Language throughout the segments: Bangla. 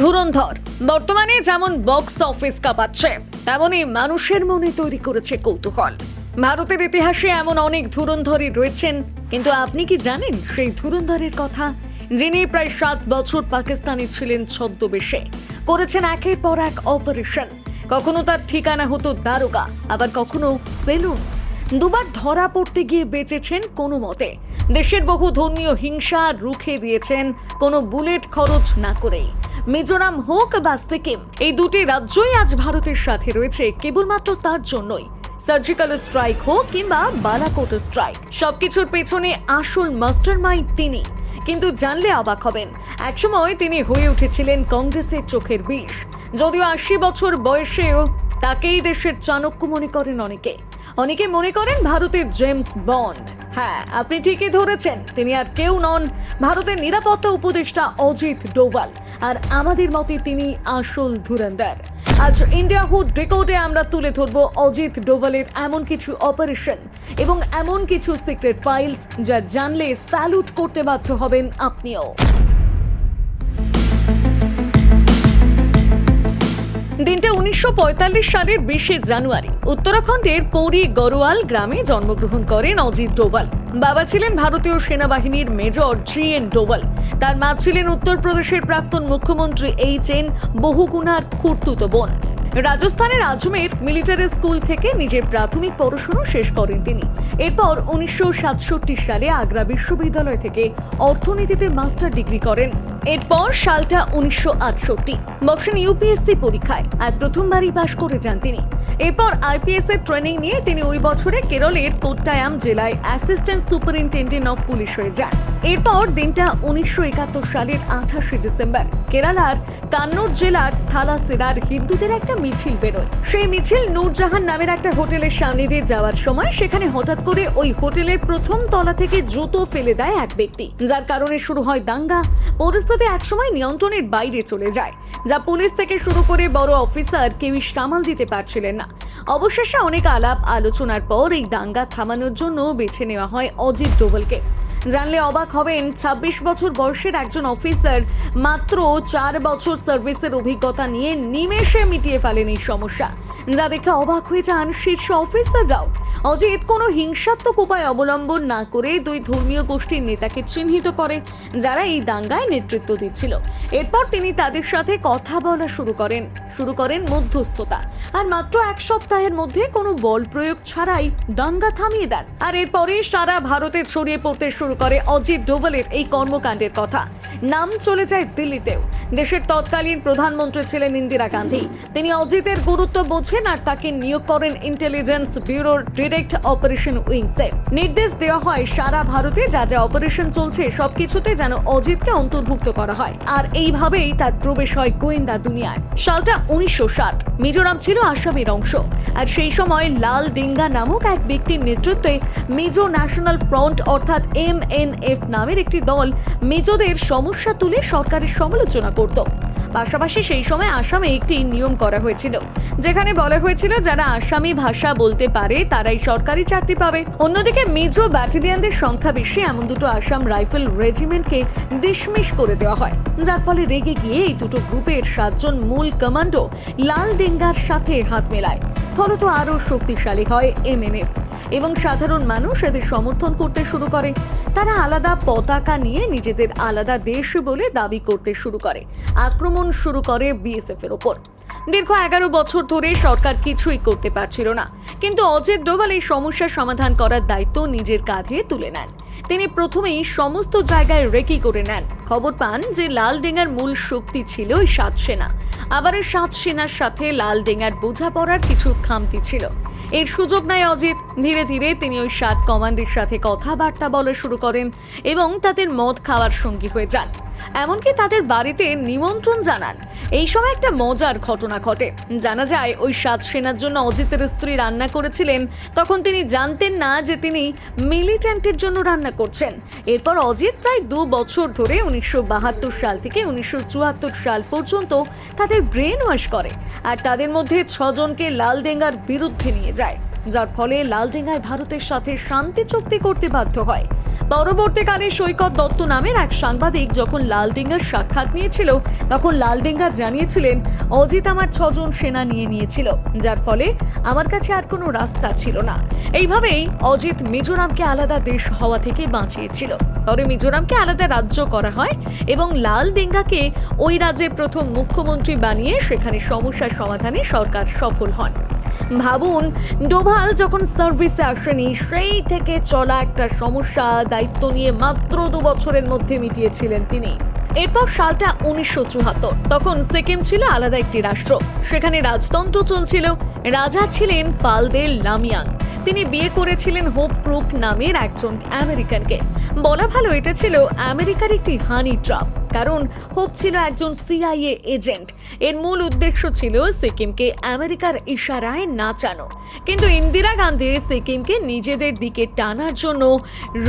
ধুরন্ধর, বর্তমানে যেমন বক্স অফিস কাঁপাচ্ছে, তেমনই মানুষের মনে তৈরি করেছে কৌতূহল। ভারতের ইতিহাসে এমন অনেক ধুরন্ধরই রয়েছেন, কিন্তু আপনি কি জানেন সেই ধুরন্ধরের কথা? যিনি প্রায় সাত বছর পাকিস্তানে ছিলেন ছদ্মবেশে। করেছেন একের পর এক অপারেশন কখনো তার ঠিকানা হতো দারোগা, আবার কখনো সেলুন দুবার ধরা পড়তে গিয়ে বেঁচেছেন কোনো মতে। দেশের বহু ধর্মীয় হিংসা রুখে দিয়েছেন, কোনো বুলেট খরচ না করেই। মিজোরাম হোক বা সিকিম, এই দুটি রাজ্যই আজ ভারতের সাথে রয়েছে, কেবলমাত্র তার জন্যই। সার্জিক্যাল স্ট্রাইক হোক কিংবা বালাকোট স্ট্রাইক সবকিছুর পেছনে আসল মাস্টার মাইন্ড তিনি। কিন্তু জানলে অবাক হবেন, একসময় তিনি হয়ে উঠেছিলেন কংগ্রেসের চোখের বিষ। যদিও আশি বছর বয়সেও তাকেই দেশের চাণক্য মনে করেন অনেকে। অনেকে মনে করেন ভারতের জেমস বন্ড। হ্যাঁ আপনি ঠিকই ধরেছেন, তিনি আর কেউ নন। ভারতের নিরাপত্তা উপদেষ্টা অজিত ডোভাল আর আমাদের মতে তিনি আসল ধুরন্ধর। আজ ইন্ডিয়া হুড রেকর্ডে আমরা তুলে ধরব অজিত ডোভালের এমন কিছু অপারেশন এবং এমন কিছু সিক্রেট ফাইলস যা জানলে স্যালুট করতে বাধ্য হবেন আপনিও। দিনটা উনিশশো পঁয়তাল্লিশ সালের বিশে জানুয়ারি। উত্তরাখণ্ডের পৌরি গরোয়াল গ্রামে জন্মগ্রহণ করেন অজিত ডোভাল। বাবা ছিলেন ভারতীয় সেনাবাহিনীর মেজর জি এন ডোভাল। তার মা ছিলেন উত্তরপ্রদেশের প্রাক্তন মুখ্যমন্ত্রী এইচ এন বহুগুণার খুর্তুত বোন। রাজস্থানের আজমের মিলিটারি স্কুল থেকে নিজের প্রাথমিক পড়াশুনো শেষ করেন তিনি। এরপর উনিশশো সাতষট্টি সালে আগ্রা বিশ্ববিদ্যালয় থেকে অর্থনীতিতে মাস্টার ডিগ্রি করেন। এরপর সালটা উনিশশো আটষট্টি বক্সেন ইউপিএসসি পরীক্ষায় আর প্রথমবারই পাশ করে যান তিনি। এরপর আইপিএস এর ট্রেনিং নিয়ে তিনি ওই বছরে কেরলের কোট্টায়াম জেলায় অ্যাসিস্ট্যান্ট সুপারিনটেন্ডেন্ট অফ পুলিশ হয়ে যান। এরপর দিনটা উনিশশো একাত্তর সালের আঠাশে ডিসেম্বর। কেরালার কান্নুর জেলার থালাসেরার হিন্দুদের একটা মিছিল বেরোয়। সেই মিছিল নূরজাহান নামের একটা হোটেলের সামনে দিয়ে যাওয়ার সময় সেখানে হঠাৎ করে ওই হোটেলের প্রথম তলা থেকে জুতো ফেলে দেয় এক ব্যক্তি। যার কারণে শুরু হয় দাঙ্গা। পরিস্থিতি একসময় নিয়ন্ত্রণের বাইরে চলে যায়, যা পুলিশ থেকে শুরু করে বড় অফিসার কেউই সামাল দিতে পারছিলেন না। অবশেষে অনেক আলাপ আলোচনার পর এই দাঙ্গা থামানোর জন্য বেছে নেওয়া হয় অজিত ডোভালকে। জানলে অবাক হবেন ২৬ বছর বয়সের একজন অফিসার মাত্র চার বছর সার্ভিসের অভিজ্ঞতা নিয়ে নিমেষে মিটিয়ে ফেলেন এই সমস্যা। যা দেখে অবাক হয়ে যান শীর্ষ অফিসাররাও। অজিত কোনো হিংসাত্মক উপায় অবলম্বন না করে দুই ধর্মীয় গোষ্ঠীর নেতাকে চিহ্নিত করে, যারা এই দাঙ্গায় নেতৃত্ব দিচ্ছিল। এরপর তিনি তাদের সাথে কথা বলা শুরু করেন। শুরু করেন মধ্যস্থতা। আর মাত্র এক সপ্তাহের মধ্যে কোনো বল প্রয়োগ ছাড়াই দাঙ্গা থামিয়ে দেন। আর এরপরে সারা ভারতে ছড়িয়ে পড়তে শুরু করে অজিত ডোভালের এই কর্মকাণ্ডের কথা। নাম চলে যায় দিল্লিতেও। দেশের তৎকালীন প্রধানমন্ত্রী ছিলেন ইন্দিরা গান্ধী। তিনি অজিতের গুরুত্ব বোঝেন আর তাকে নিয়োগ করেন ইন্টেলিজেন্স ব্যুরোর ডিরেক্ট অপারেশন উইংসে নির্দেশ দেওয়া হয় সারা ভারতে যা যা অপারেশন চলছে সবকিছুতে যেন অজিতকে অন্তর্ভুক্ত করা হয়। আর এইভাবেই তার প্রবেশ হয় গোয়েন্দা দুনিয়ায়। সালটা উনিশশো ষাট। মিজোরাম ছিল আসামের অংশ। আর সেই সময় লাল ডিঙ্গা নামক এক ব্যক্তির নেতৃত্বে মিজো ন্যাশনাল ফ্রন্ট অর্থাৎ এম নামের একটি দল মিজোদের সমস্যা তুলে সরকারের সমালোচনা করত। পাশাপাশি সেই সময় আসামে একটি নিয়ম করা হয়েছিল, যেখানে বলা হয়েছিল যারা আসামি ভাষা বলতে পারে তারাই সরকারি চাকরি পাবে। অন্যদিকে মিজো ব্যাটালিয়নদের সংখ্যা বেশি, এমন দুটো আসাম রাইফেল রেজিমেন্টকে ডিসমিস করে দেওয়া হয়। যার ফলে রেগে গিয়ে এই দুটো গ্রুপের সাতজন মূল কমান্ডো লাল ডেঙ্গার সাথে হাত মেলায়। ফলত আরও শক্তিশালী হয় এমএনএফ এবং সাধারণ মানুষ এদের সমর্থন করতে শুরু করে। তারা আলাদা পতাকা নিয়ে নিজেদের আলাদা দেশ বলে দাবি করতে শুরু করে। আক্রমণ শুরু করে বিএসএফ এর ওপর। দীর্ঘ এগারো বছর ধরে সরকার কিছুই করতে পারছিল না। কিন্তু অজিত ডোভাল এই সমস্যার সমাধান করার দায়িত্ব নিজের কাঁধে তুলে নেন। তিনি প্রথমেই সমস্ত জায়গায় রেকি করে নেন। খবর পান যে লাল ডেঙ্গার মূল শক্তি ছিল ওই সাত সেনা। আবার এই সাত সেনার সাথে লাল ডেঙ্গার বোঝাপড়ার কিছু খামতি ছিল। এর সুযোগ নেয় অজিত। ধীরে ধীরে তিনি ওই সাত কমান্ডের সাথে কথাবার্তা বলা শুরু করেন এবং তাদের মদ খাওয়ার সঙ্গী হয়ে যান। এমনকি তাদের বাড়িতে নিমন্ত্রণ জানান। এই সময় একটা মজার ঘটনা ঘটে। জানা যায়, ওই সাত সেনার জন্য অজিতের স্ত্রী রান্না করেছিলেন। তখন তিনি জানতেন না যে তিনি মিলিট্যান্টের জন্য রান্না করছেন। এরপর অজিত প্রায় দু বছর ধরে উনিশশো বাহাত্তর সাল থেকে উনিশশো চুয়াত্তর সাল পর্যন্ত তাদের ব্রেন ওয়াশ করে আর তাদের মধ্যে ছজনকে লাল ডেঙ্গার বিরুদ্ধে নিয়ে যায়। যার ফলে লালডিঙ্গায় ভারতের সাথে শান্তি চুক্তি করতে বাধ্য হয়। পরবর্তীকালে সৈকত দত্ত নামের এক সাংবাদিক যখন লালডিঙ্গার সাক্ষাৎ নিয়েছিল, তখন লালডিঙ্গা জানিয়েছিলেন, অজিত আমার ছজন সেনা নিয়ে নিয়েছিল, যার ফলে আমার কাছে আর কোনো রাস্তা ছিল না। এইভাবেই অজিত মিজোরামকে আলাদা দেশ হওয়া থেকে বাঁচিয়েছিল। পরে মিজোরামকে আলাদা রাজ্য করা হয় এবং লাল ডেঙ্গাকে ওই রাজ্যের প্রথম মুখ্যমন্ত্রী বানিয়ে সেখানে সমস্যার সমাধানে সরকার সফল হন। ভাবুন ডোভাল যখন সার্ভিসে আসেনি, সেই থেকে চলা একটা সমস্যা, দায়িত্ব নিয়ে মাত্র দু বছরের মধ্যে মিটিয়েছিলেন তিনি। এরপর সালটা উনিশশো চুহাত্তর তখন সিকিম ছিল আলাদা একটি রাষ্ট্র। সেখানে রাজতন্ত্র চলছিল। রাজা ছিলেন পালদের লামিয়াং। তিনি বিয়ে করেছিলেন হোপ ক্রুক নামের একজন আমেরিকানকে। বলা ভালো, এটা ছিল আমেরিকার একটি হানি ট্রাপ কারণ হোপ ছিল একজন সিআইএ এজেন্ট। এর মূল উদ্দেশ্য ছিল সিকিমকে আমেরিকার ইশারায় নাচানো। কিন্তু ইন্দিরা গান্ধী সিকিমকে নিজেদের দিকে টানার জন্য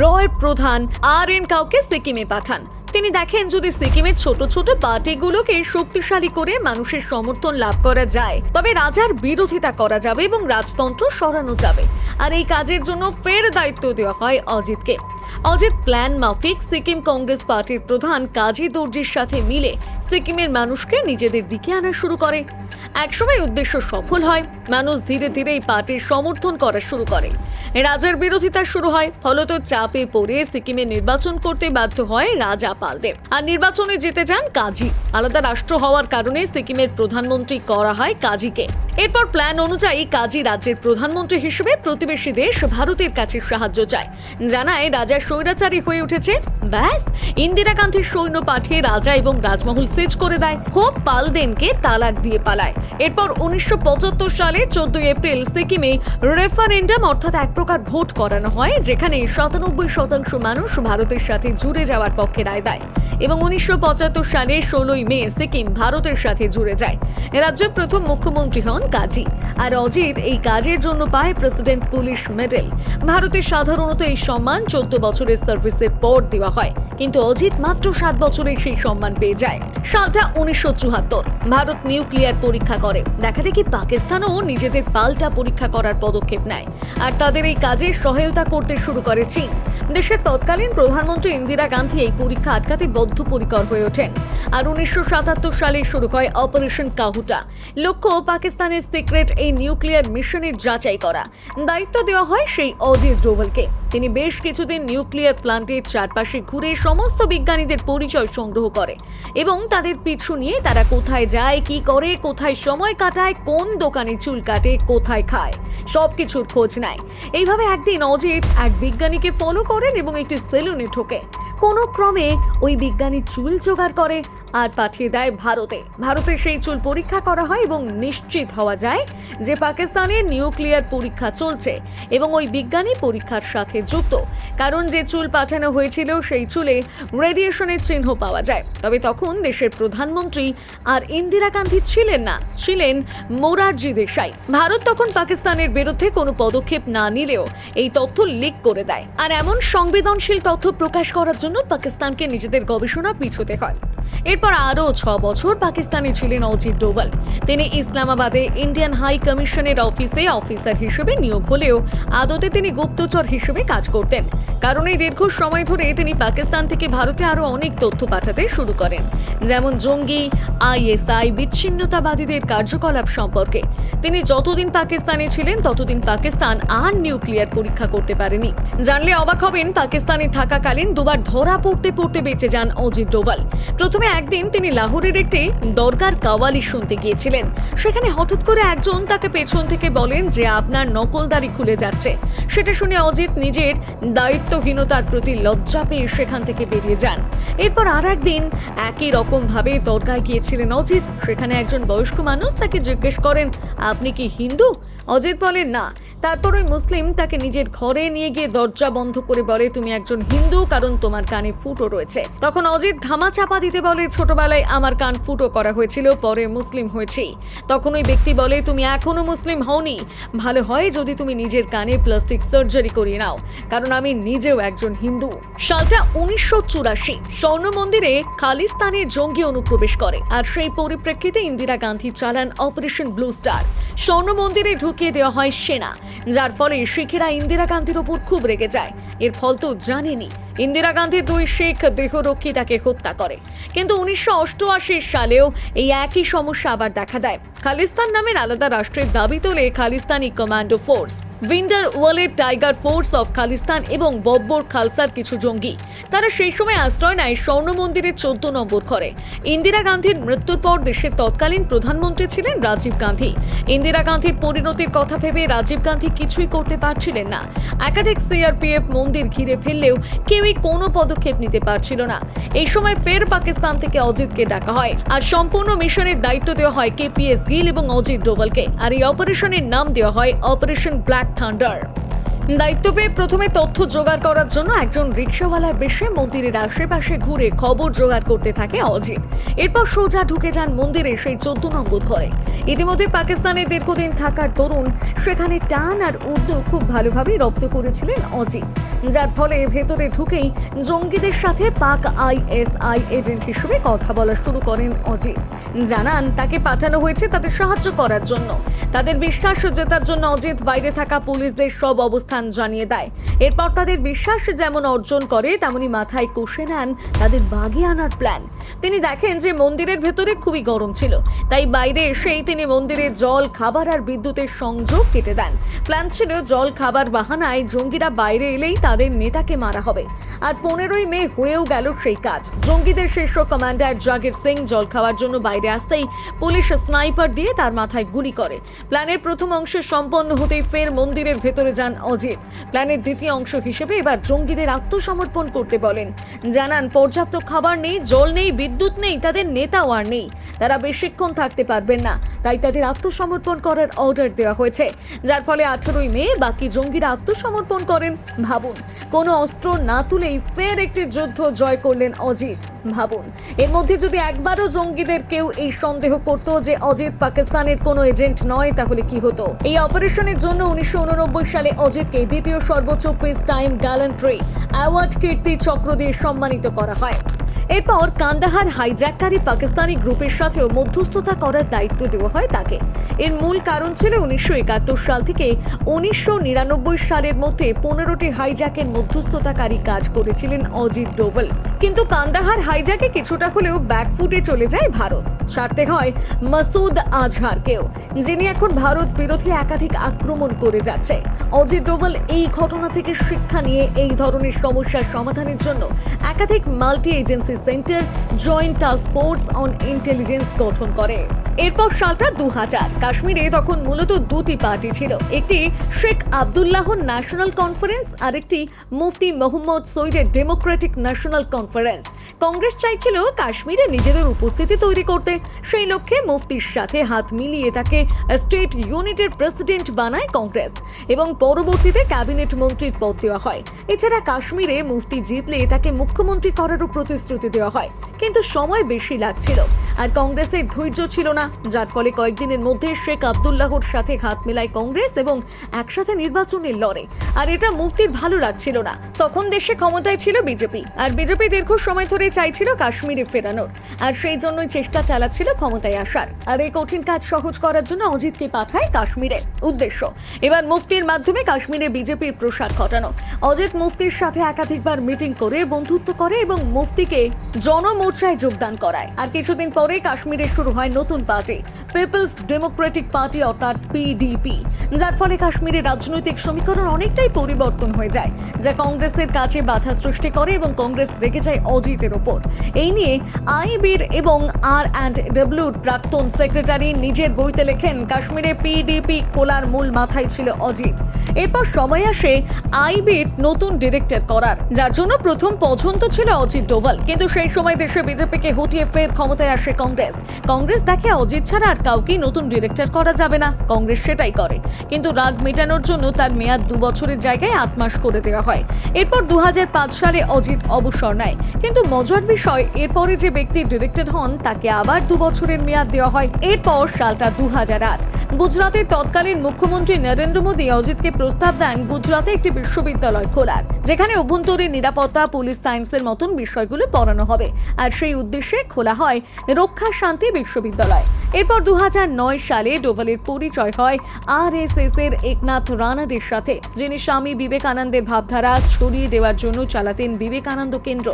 রয় প্রধান আর এন কাউকে সিকিমে পাঠান। তিনি দেখেন যদি সিকিমের ছোট ছোট পার্টিগুলোকে শক্তিশালী করে মানুষের সমর্থন লাভ করা যায়, তবে রাজার বিরোধিতা করা যাবে এবং রাজতন্ত্র সরানো যাবে। আর এই কাজের জন্য ফের দায়িত্ব দেওয়া হয় অজিতকে। অজিত প্ল্যান মাফিক, সিকিম কংগ্রেস পার্টির প্রধান কাজী দর্জির সাথে মিলে সিকিমের মানুষকে নিজেদের দিকে আনা শুরু করে। একসময় উদ্দেশ্য সফল হয়। মানুষ ধীরে ধীরে এই পার্টির সমর্থন করা শুরু করে। রাজার বিরোধিতা শুরু হয়। ফলত চাপে পড়ে সিকিমে নির্বাচন করতে বাধ্য হয় রাজা পালদেব। আর নির্বাচনে জিতে যান কাজী। আলাদা রাষ্ট্র হওয়ার কারণে সিকিমের প্রধানমন্ত্রী করা হয় কাজীকে। এরপর প্ল্যান অনুযায়ী কাজী রাজ্যের প্রধানমন্ত্রী হিসেবে প্রতিবেশী দেশ ভারতের কাছে সাহায্য চায়। জানায়, রাজা স্বৈরাচারী হয়ে উঠেছে। ব্যাস, ইন্দিরা গান্ধীর সৈন্য পাঠিয়ে রাজা এবং রাজমহল সেচ করে দেয়। হোপ পালদেনকে তালাক দিয়ে পালায়। এরপর উনিশশো সালে চোদ্দই এপ্রিল সিকিমে রেফারেন্ডাম অর্থাৎ এক প্রকার ভোট করানো হয়, যেখানে সাতানব্বই শতাংশ মানুষ ভারতের সাথে জুড়ে যাওয়ার পক্ষে রায় দেয়। এবং উনিশশো সালে ষোলোই মে সিকিম ভারতের সাথে জুড়ে যায়। রাজ্যের প্রথম মুখ্যমন্ত্রী হন কাজী। আর অজিত এই কাজের জন্য পায় প্রেসিডেন্ট পুলিশ মেডেল। ভারতে সাধারণত এই সম্মান চোদ্দ বছরের সার্ভিসের পর দেওয়া হয়। কিন্তু অজিত মাত্র সাত বছরে সেই সম্মান পেয়ে যায়। সালটা উনিশশো চুয়াত্তর। ভারত নিউক্লিয়ার পরীক্ষা করে। দেখা দেখি পাকিস্তানও নিজেদের পাল্টা পরীক্ষা করার পদক্ষেপ নেয়। আর তাদের এই কাজে সহায়তা করতে শুরু করে চীন। দেশের তৎকালীন প্রধানমন্ত্রী ইন্দিরা গান্ধী এই পরীক্ষা আটকাতে বদ্ধপরিকর হয়ে ওঠেন। আর উনিশশো সাতাত্তর সালে শুরু হয় অপারেশন কাহুটা। লক্ষ্য, পাকিস্তানের সিক্রেট এই নিউক্লিয়ার মিশনের যাচাই করা। দায়িত্ব দেওয়া হয় সেই অজিত ডোভালকে। তিনি বেশ কিছুদিন নিউক্লিয়ার প্লান্টের চারপাশে ঘুরে সমস্ত বিজ্ঞানীদের পরিচয় সংগ্রহ করে এবং তাদের পিছু নিয়ে তারা কোথায় যায়, কি করে, কোথায় সময় কাটায়, কোন দোকানে চুল কাটে, কোথায় খায় সব কিছুর খোঁজ নেয়। এইভাবে একদিন অজিত এক বিজ্ঞানীকে ফলো করেন এবং একটি সেলুনে ঢোকে। কোনো ক্রমে ওই বিজ্ঞানী চুল জোগাড় করে আর পাঠিয়ে দেয় ভারতে। ভারতে সেই চুল পরীক্ষা করা হয় এবং নিশ্চিত হওয়া যায় যে পাকিস্তানের নিউক্লিয়ার পরীক্ষা চলছে এবং ওই বিজ্ঞানী পরীক্ষার সাথে যুক্ত। কারণ যে চুল পাঠানো হয়েছিল, সেই চুলে রেডিয়েশনের চিহ্ন পাওয়া যায়। তবে তখন দেশের প্রধানমন্ত্রী আর ইন্দিরা গান্ধী ছিলেন না, ছিলেন মোরারজি দেশাই। ভারত তখন পাকিস্তানের বিরুদ্ধে কোনো পদক্ষেপ না নিলেও এই তথ্য লিক করে দেয়। আর এমন সংবেদনশীল তথ্য প্রকাশ করার জন্য পাকিস্তানকে নিজেদের গবেষণা পিছোতে হয়। এরপর আরও ছ বছর পাকিস্তানে ছিলেন অজিত ডোভাল তিনি ইসলামাবাদে ইন্ডিয়ান হাই কমিশনের অফিসে অফিসার হিসেবে নিয়োগ হলেও আদতে তিনি গুপ্তচর হিসেবে কাজ করতেন। কারণ এই দীর্ঘ সময় ধরে তিনি পাকিস্তান থেকে ভারতে আরও অনেক তথ্য পাঠাতে শুরু করেন। যেমন জঙ্গি, আইএসআই, বিচ্ছিন্নতাবাদীদের কার্যকলাপ সম্পর্কে। তিনি যতদিন পাকিস্তানে ছিলেন, ততদিন পাকিস্তান আর নিউক্লিয়ার পরীক্ষা করতে পারেনি। জানলে অবাক হবেন, পাকিস্তানে থাকাকালীন দুবার ধরা পড়তে পড়তে বেঁচে যান অজিত ডোভাল। প্রথমে একদিন তিনি লাহোরের একটি দরকার কাওয়ালি শুনতে গিয়েছিলেন। সেখানে হঠাৎ করে একজন তাকে পেছন থেকে বলেন যে, আপনার নকলদারি খুলে যাচ্ছে। সেটা শুনে অজিত নিজের দায়িত্বহীনতার প্রতি লজ্জা পেয়ে সেখান থেকে বেরিয়ে যান। এরপর আর একদিন একই রকম ভাবে দরগায় গিয়েছিলেন অজিত। সেখানে একজন বয়স্ক মানুষ তাকে জিজ্ঞেস করেন, আপনি কি হিন্দু? অজিত বলেন, না। তারপর ওই মুসলিম তাকে নিজের ঘরে নিয়ে গিয়ে দরজা বন্ধ করে বলে, তুমি একজন হিন্দু, কারণ তোমার কানে ফুটো রয়েছে। তখন অজিত ধামা চাপা দিতে বলে, ছোটবেলায় আমার কান ফুটো করা হয়েছিল, পরে মুসলিম হয়েছি। তখন ওই ব্যক্তি বলে, তুমি এখনও মুসলিম হওনি। ভালো হয় যদি তুমি নিজের কানে প্লাস্টিক সার্জারি করিয়ে নাও, কারণ আমি নিজেও একজন হিন্দু। সালটা উনিশশো চুরাশি, স্বর্ণ মন্দিরে খালিস্তানে জঙ্গি অনুপ্রবেশ করে, আর সেই পরিপ্রেক্ষিতে ইন্দিরা গান্ধী চালান অপারেশন ব্লু স্টার। স্বর্ণ মন্দিরে ঢুকিয়ে দেওয়া হয় সেনা। যার ফলে শিখেরা ইন্দিরা গান্ধীর ওপর খুব রেগে যায়। এর ফল তো জানেনি ইন্দিরা গান্ধী দুই শিখ দেহরক্ষী তাকে হত্যা করে। কিন্তু উনিশশো অষ্টআশি সালেও এই একই সমস্যা আবার দেখা দেয়। খালিস্তান নামের আলাদা রাষ্ট্রের দাবি তোলে খালিস্তানি কমান্ডো ফোর্স উইন্ডার ওয়ালের টাইগার ফোর্স অফ খালিস্তান এবং বব্বর খালসার কিছু জঙ্গি। তারা সেই সময় আশ্রয় নেয় স্বর্ণ মন্দিরের চোদ্দ নম্বর ঘরে। ইন্দিরা গান্ধীর মৃত্যুর পর দেশের তৎকালীন প্রধানমন্ত্রী ছিলেন রাজীব গান্ধী। ইন্দিরা গান্ধীর পরিণতির কথা ভেবে রাজীব গান্ধী কিছুই করতে পারছিলেন না। একাধিক সিআরপিএফ মন্দির ঘিরে ফেললেও কেউই কোনো পদক্ষেপ নিতে পারছিল না। এই সময় ফের পাকিস্তান থেকে অজিতকে ডাকা হয়। আর সম্পূর্ণ মিশনের দায়িত্ব দেওয়া হয় কেপিএস গিল এবং অজিত ডোভালকে। আর এই অপারেশনের নাম দেওয়া হয় অপারেশন ব্ল্যাক থান্ডার। দায়িত্ব পেয়ে প্রথমে তথ্য জোগাড় করার জন্য একজন রিক্সাওয়ালার বেশে মন্দিরের আশেপাশে ঘুরে খবর জোগাড় করতে থাকে অজিত। এরপর সোজা ঢুকে যান মন্দিরে সেই চোদ্দ নম্বর ঘরে। ইতিমধ্যে পাকিস্তানে দীর্ঘদিন থাকার দরুন সেখানে টান আর উর্দু খুব ভালোভাবেই রপ্ত করেছিলেন অজিত। যার ফলে ভেতরে ঢুকেই জঙ্গিদের সাথে পাক আইএসআই এজেন্ট হিসেবে কথা বলা শুরু করেন অজিত। জানান, তাকে পাঠানো হয়েছে তাদের সাহায্য করার জন্য। তাদের বিশ্বাস জেতার জন্য অজিত বাইরে থাকা পুলিশদের সব অবস্থান জানিয়ে দেয়। এরপর তাদের বিশ্বাস যেমন অর্জন করে তেমনি মাথায় কষে নেন তাদের বাগিয়ে আনার প্ল্যান তিনি দেখেন যে মন্দিরের ভেতরে খুবই গরম ছিল, তাই বাইরে এসেই তিনি মন্দিরে জল, খাবার আর বিদ্যুতের সংযোগ কেটে দেন। প্ল্যান ছিল জল, খাবার বাহানায় জঙ্গিরা বাইরে এলেই তাদের নেতাকে মারা হবে। আর পনেরোই মে হয়েও গেল সেই কাজ। জঙ্গিদের শীর্ষ কমান্ডার জাগির সিং জল খাওয়ার জন্য বাইরে আসতেই পুলিশ স্নাইপার দিয়ে তার মাথায় গুলি করে। প্ল্যানের প্রথম অংশ সম্পন্ন হতেই ফের মন্দিরের ভেতরে যান অজিত। প্ল্যানের দ্বিতীয় অংশ হিসেবে এবার জঙ্গিদের আত্মসমর্পণ করতে বলেন। জানান, পর্যাপ্ত খাবার নেই, জল নেই, বিদ্যুৎ নেই, তাদের নেতাও আর নেই। তারা বেশিক্ষণ থাকতে পারবেন না, তাই তাদের আত্মসমর্পণ করার অর্ডার দেওয়া হয়েছে। যার ফলে আঠারোই মে বাকি জঙ্গিরা আত্মসমর্পণ করেন ভাবুন। কোনো অস্ত্র না তুলেই ফের একটি যুদ্ধ জয় করলেন অজিত, ভাবুন। এর মধ্যে যদি একবারও জঙ্গিদের কেউ এই সন্দেহ করত যে অজিত পাকিস্তানের কোনো এজেন্ট নয়, তাহলে কি হতো? এই অপারেশনের জন্য উনিশশো উননব্বই সালে অজিতকে দ্বিতীয় সর্বোচ্চ peace time gallantry award Kirti Chakra দিয়ে সম্মানিত করা হয়। এরপর কান্দাহার হাইজ্যাককারী পাকিস্তানি গ্রুপের সাথেও মধ্যস্থতা করার দায়িত্ব দেওয়া হয় তাকে। এর মূল কারণ ছিল উনিশশো একাত্তর সাল থেকে উনিশশো নিরানব্বই সালের মধ্যে পনেরোটি হাইজ্যাকের মধ্যস্থতাকারী কাজ করেছিলেন অজিত ডোভাল কিন্তু কান্দাহার হাইজ্যাকে কিছুটা হলেও ব্যাকফুটে চলে যায় ভারত। ছাড়তে হয় মাসুদ আজহারকেও, যিনি এখন ভারত বিরোধী একাধিক আক্রমণ করে যাচ্ছে। অজিত ডোভাল এই ঘটনা থেকে শিক্ষা নিয়ে এই ধরনের সমস্যার সমাধানের জন্য একাধিক multi agency centre joint task force on intelligence গঠন করে। এরপর সালটা দু হাজার কাশ্মীরে তখন মূলত দুটি পার্টি ছিল। একটি শেখ আবদুল্লাহ ন্যাশনাল কনফারেন্স আর একটি মুফতি মোহাম্মদ সৈয়দের ডেমোক্রেটিক ন্যাশনাল কনফারেন্স। কংগ্রেস চাইছিল কাশ্মীরে নিজেদের উপস্থিতি তৈরি করতে। সেই লক্ষ্যে মুফতির সাথে হাত মিলিয়ে তাকে স্টেট ইউনিটের প্রেসিডেন্ট বানায় কংগ্রেস এবং পরবর্তীতে ক্যাবিনেট মন্ত্রীর পদ দেওয়া হয়। এছাড়া কাশ্মীরে মুফতি জিতলে তাকে মুখ্যমন্ত্রী করারও প্রতিশ্রুতি দেওয়া হয়। কিন্তু সময় বেশি লাগছিল। আর কংগ্রেসের ধৈর্য ছিল না, যার ফলে কয়েকদিনের মধ্যে শেখ আবদুল্লাহর সাথে হাত মেলায় কংগ্রেস এবং একসাথে নির্বাচনে লড়ে। আর এটা মুক্তির ভালো লাগছিল না। তখন দেশে ক্ষমতায় ছিল বিজেপি। আর বিজেপি দীর্ঘ সময় ধরে চাইছিল কাশ্মীরে ফেরানোর। আর সেই জন্যই চেষ্টা চালাচ্ছিল ক্ষমতায় আসার। আর এই কঠিন কাজ সহজ করার জন্য অজিতকে পাঠায় কাশ্মীরে। উদ্দেশ্য, এবার মুফতির মাধ্যমে কাশ্মীরে বিজেপির প্রসার ঘটানো। অজিত মুফতির সাথে একাধিকবার মিটিং করে বন্ধুত্ব করে এবং মুফতিকে জনমোর্চায় যোগদান করায়। আর কিছুদিন পরে কাশ্মীরে শুরু হয় নতুন পার্টি পিপলস ডেমোক্রেটিক পার্টি অর্থাৎ পিডিপি যার ফলে কাশ্মীরের রাজনৈতিক সমীকরণ অনেকটাই পরিবর্তন হয়ে যায়, যা কংগ্রেসের কাছে বাধা সৃষ্টি করে এবং কংগ্রেস রেগে যায় অজিতের ওপর। এই নিয়ে আইবির এবং আর অ্যান্ড ডব্লিউর প্রাক্তন সেক্রেটারি নিজের বইতে লেখেন, কাশ্মীরে পিডিপি খোলার মূল মাথায় ছিল অজিত। এরপর সময় আসে আইবির নতুন ডিরেক্টর করার, যার জন্য প্রথম পছন্দ ছিল অজিত ডোভাল। কিন্তু সেই সময় দেশে বিজেপিকে হটিয়ে ফের ক্ষমতায় আসে কংগ্রেস। কংগ্রেস দেখে অজিত ছাড়া আর কাউকেই নতুন ডিরেক্টর করা যাবে না। কংগ্রেস সেটাই করে। কিন্তু রাগ মেটানোর জন্য তার মেয়াদ দু বছরের জায়গায় আট মাস করে দেওয়া হয়। এরপর দু সালে অজিত অবসর নেয়। কিন্তু মজার বিষয়, এরপরে যে ব্যক্তি ডিরেক্টর হন, তাকে আবার দু বছরের মেয়াদ দেওয়া হয়। এরপর সালটা দু গুজরাতের তৎকালীন মুখ্যমন্ত্রী নরেন্দ্র মোদী অজিতকে প্রস্তাব দেন গুজরাতে একটি বিশ্ববিদ্যালয় খোলার, যেখানে অভ্যন্তরীণ নিরাপত্তা, পুলিশ সায়েন্সের মতন বিষয়গুলো পড়ানো হবে। আর সেই উদ্দেশ্যে খোলা হয় রক্ষা শান্তি বিশ্ববিদ্যালয়। এরপর দু সালে ডোভালের পরিচয় হয় আর এর একনাথ রানাদের সাথে, যিনি স্বামী বিবেকানন্দের ভাবধারা ছড়িয়ে দেওয়ার জন্য চালাতেন বিবেকানন্দ কেন্দ্র।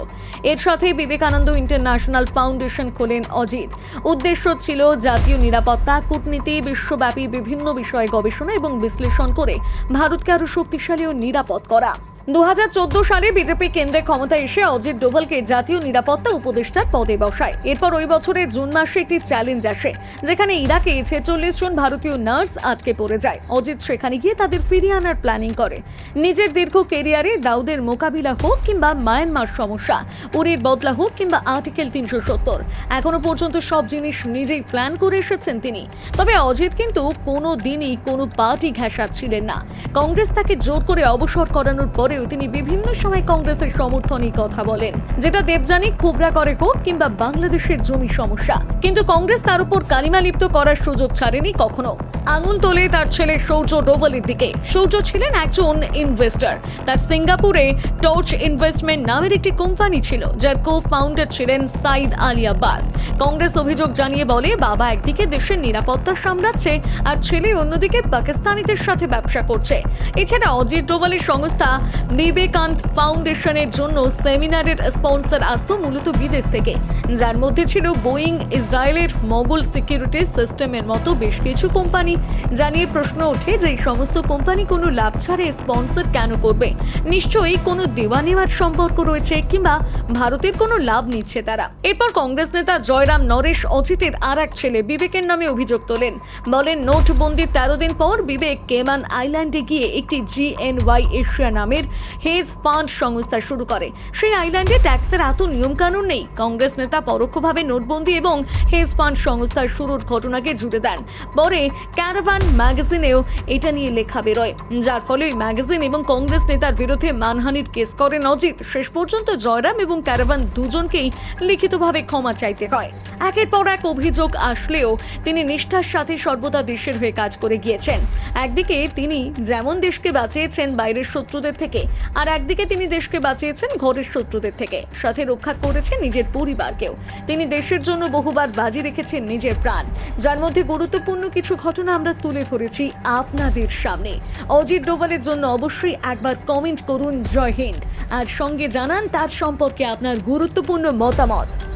এর সাথে বিবেকানন্দ ইন্টারন্যাশনাল ফাউন্ডেশন খোলেন অজিত। উদ্দেশ্য ছিল জাতীয় নিরাপত্তা, কূটনীতি, বিশ্বব্যাপী বিভিন্ন বিষয়ে গবেষণা এবং বিশ্লেষণ করে ভারতকে আরও শক্তিশালী ও নিরাপদ করা। দু হাজার চোদ্দ সালে বিজেপি কেন্দ্রে ক্ষমতায় এসে অজিত ডোভালকে জাতীয় নিরাপত্তা উপদেষ্টার পদে বসায়। এরপর ওই বছরের জুন মাসে একটি চ্যালেঞ্জ আসে, যেখানে ইরাকে ছেচল্লিশ জন ভারতীয় নার্স আটকে পড়ে যায়। অজিত সেখানে গিয়ে তাদের ফিরিয়ে আনার প্ল্যানিং করে। নিজের দীর্ঘ কেরিয়ারে দাউদের মোকাবিলা হোক কিংবা মায়ানমার সমস্যা, উরির বদলা হোক কিংবা আর্টিকেল তিনশো সত্তর। এখনও পর্যন্ত সব জিনিস নিজেই প্ল্যান করে এসেছেন তিনি। তবে অজিত কিন্তু কোনো দিনই কোনো পার্টি ঘেঁষাচ্ছিলেন না। কংগ্রেস তাকে জোর করে অবসর করানোর পরেও তিনি বিভিন্ন সময় কংগ্রেসের সমর্থনই কথা বলেন। যেটা দেবযানী খুবরা করে হোক কিংবা বাংলাদেশের জমি সমস্যা। কিন্তু কংগ্রেস তার উপর কালিমা লিপ্ত করার সুযোগ ছাড়েনি কখনো। আঙুল তোলে তার ছেলে সৌর্য ডোভালের দিকে। সৌর্য ছিলেন একজন ইনভেস্টর তার সিঙ্গাপুরে টর্চ ইনভেস্টমেন্ট নামের একটি কোম্পানি ছিল, যার কো ফাউন্ডার ছিলেন সাইদ আলী আব্বাস। কংগ্রেস অভিযোগ জানিয়ে বলে, বাবা একদিকে দেশের নিরাপত্তা সামলাচ্ছে আর ছেলে অন্যদিকে পাকিস্তানিদের সাথে ব্যবসা করছে। এছাড়া অজিত ডোভালের সংস্থা বিবেকান্ত ফাউন্ডেশনের জন্য সেমিনারের স্পন্সর আসতো মূলত বিদেশ থেকে। যার মধ্যে ছিল বোয়িং ইসরায়েলের মগল সিকিউরিটি সিস্টেমের মতো বেশ কিছু কোম্পানি। জানিয়ে প্রশ্ন ওঠে যে এই সমস্ত কোম্পানি কোনো লাভ ছাড়ে স্পন্সর কেন করবে? নিশ্চয়ই কোনো দেওয়া নেওয়ার সম্পর্ক রয়েছে কিংবা ভারতের কোনো লাভ নিচ্ছে তারা? এরপর কংগ্রেস নেতা জয়রাম নরেশ অজিতের আর এক ছেলে বিবেকের নামে অভিযোগ তোলেন। বলেন নোটবন্দির তেরো দিন পর বিবেক কেমান আইল্যান্ডে গিয়ে একটি জিএনওয়াই এশিয়া নামের হেজ ফান্ড সংস্থা শুরু করে। সেই আইল্যান্ডে ট্যাক্সের এত নিয়মকানুন নেই। কংগ্রেস নেতা পরোক্ষভাবে নোটবন্দি এবং হেজ ফান্ড সংস্থার শুরুর ঘটনাকে জুড়ে দেন। পরে ক্যারাভান ম্যাগাজিনেও এটা নিয়ে লেখা বেরোয়। যার ফলে ওই ম্যাগাজিন এবং কংগ্রেস নেতার বিরুদ্ধে মানহানির কেস করেন অজিত। শেষ পর্যন্ত জয়রাম এবং ক্যারাভান দুজনকেই লিখিতভাবে ক্ষমা চাইতে হয়। একের পর এক অভিযোগ আসলেও তিনি নিষ্ঠার সাথে সর্বদা দেশের হয়ে কাজ করে গিয়েছেন। একদিকে তিনি যেমন দেশকে বাঁচিয়েছেন, বাইরের শত্রুদের থেকে আর একদিকে তিনি দেশকে বাঁচিয়েছেন ঘরের শত্রুদের থেকে। সাথে রক্ষা করেছেন নিজের পরিবারকেও। তিনি দেশের জন্য বহুবার বাজি রেখেছেন নিজের প্রাণ। যার মধ্যে গুরুত্বপূর্ণ কিছু ঘটনা আমরা তুলে ধরেছি আপনাদের সামনে। অজিত ডোভালের জন্য অবশ্যই একবার কমেন্ট করুন জয় হিন্দ। আর সঙ্গে জানান তার সম্পর্কে আপনার গুরুত্বপূর্ণ মতামত।